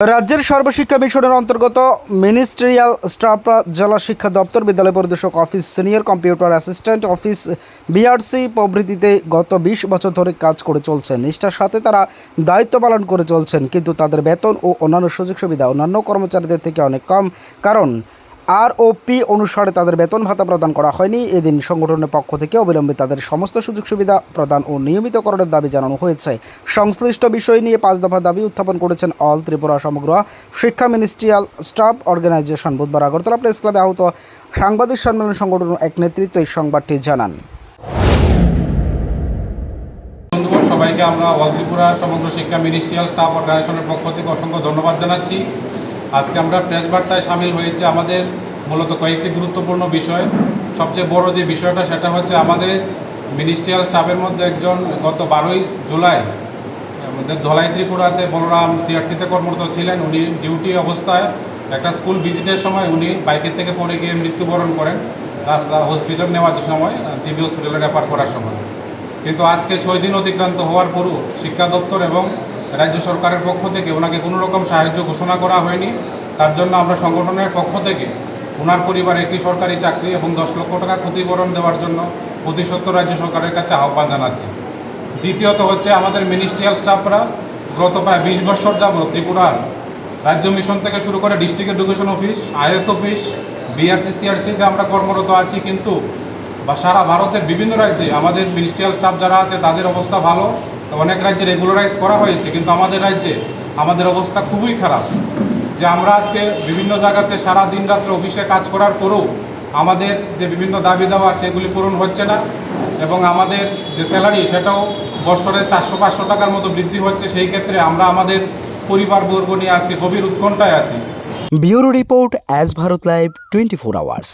রাজ্যের সর্বশিক্ষা মিশনের অন্তর্গত মিনিস্ট্রিয়াল স্টাফরা জেলা শিক্ষা দপ্তর, বিদ্যালয় পরিদর্শক office, senior computer assistant office, BRC প্রভৃতিতে গত বিশ বছর ধরে কাজ করে চলছেন নিষ্ঠার সাথে তারা দায়িত্ব পালন করে চলছেন, কিন্তু তাদের বেতন ও অন্যান্য সুযোগ সুবিধা অন্যান্য কর্মচারীদের থেকে অনেক কম। কারণ আর ও পি অনুসারে তাদের বেতন ভাতা প্রদান করা হয়নি। এদিন সংগঠনের পক্ষ থেকে অবিলম্বে তাদের সমস্ত সুযোগ সুবিধা প্রদান ও নিয়মিতকরণের দাবি জানানো হয়েছে। সংশ্লিষ্ট বিষয় নিয়ে পাঁচ দফা দাবি উত্থাপন করেছেন অল ত্রিপুরা সমগ্র শিক্ষা মিনিস্ট্রিয়াল স্টাফ অর্গানাইজেশন বুধবার আগরতলা প্রেস ক্লাবে আহত সাংবাদিক সম্মেলন সংগঠন এক নেতৃত্ব এই সংবাদটি জানান। সবাইকে আমরা অল ত্রিপুরা সমগ্র শিক্ষা মিনিস্ট্রিয়াল স্টাফ অর্গানাইজেশনের পক্ষ থেকে অসংখ্য ধন্যবাদ জানাচ্ছি। আজকে আমরা প্রেস বার্তায় সামিল হয়েছে আমাদের মূলত কয়েকটি গুরুত্বপূর্ণ বিষয়। সবচেয়ে বড় যে বিষয়টা সেটা হচ্ছে আমাদের মিনিস্ট্রিয়াল স্টাফের মধ্যে একজন গত বারোই জুলাই আমাদের ধলাই ত্রিপুরাতে বলরাম সিআরসিতে কর্মরত ছিলেন। উনি ডিউটি অবস্থায় একটা স্কুল ভিজিটের সময় উনি বাইকের থেকে পড়ে গিয়ে মৃত্যুবরণ করেন। হসপিটাল নেওয়ার সময় জিবি হসপিটালে রেফার করার সময়। কিন্তু আজকে ছয় দিন অতিক্রান্ত হওয়ার পরও শিক্ষা দপ্তর এবং রাজ্য সরকারের পক্ষ থেকে ওনাকে কোনো রকম সাহায্য ঘোষণা করা হয়নি। তার জন্য আমরা সংগঠনের পক্ষ থেকে ওনার পরিবার একটি সরকারি চাকরি এবং দশ লক্ষ টাকা ক্ষতিপূরণ দেওয়ার জন্য প্রতিসত্তর রাজ্য সরকারের কাছে আহ্বান জানাচ্ছি। দ্বিতীয়ত হচ্ছে আমাদের মিনিস্ট্রিয়াল স্টাফরা গত প্রায় বিশ বছর যাব ত্রিপুরার রাজ্য মিশন থেকে শুরু করে district education office IS office BRC সিআরসিতে আমরা কর্মরত আছি কিন্তু বা সারা ভারতের বিভিন্ন রাজ্যে আমাদের মিনিস্ট্রিয়াল স্টাফ যারা আছে তাদের অবস্থা ভালো। অনেক রাজ্যে রেগুলারাইজ করা হয়েছে, কিন্তু আমাদের রাজ্যে আমাদের অবস্থা খুবই খারাপ। যে আমরা আজকে বিভিন্ন জায়গাতে সারা দিন রাত্রে অফিসে কাজ করার পরেও আমাদের যে বিভিন্ন দাবি দেওয়া, সেগুলি পূরণ হচ্ছে না এবং আমাদের যে স্যালারি সেটাও বছরে চারশো, পাঁচশো টাকার মতো বৃদ্ধি হচ্ছে। সেই ক্ষেত্রে আমরা আমাদের পরিবারবর্গ নিয়ে আজকে গভীর উৎকণ্ঠায় আছি। Bureau report as Bharat live twenty four hours.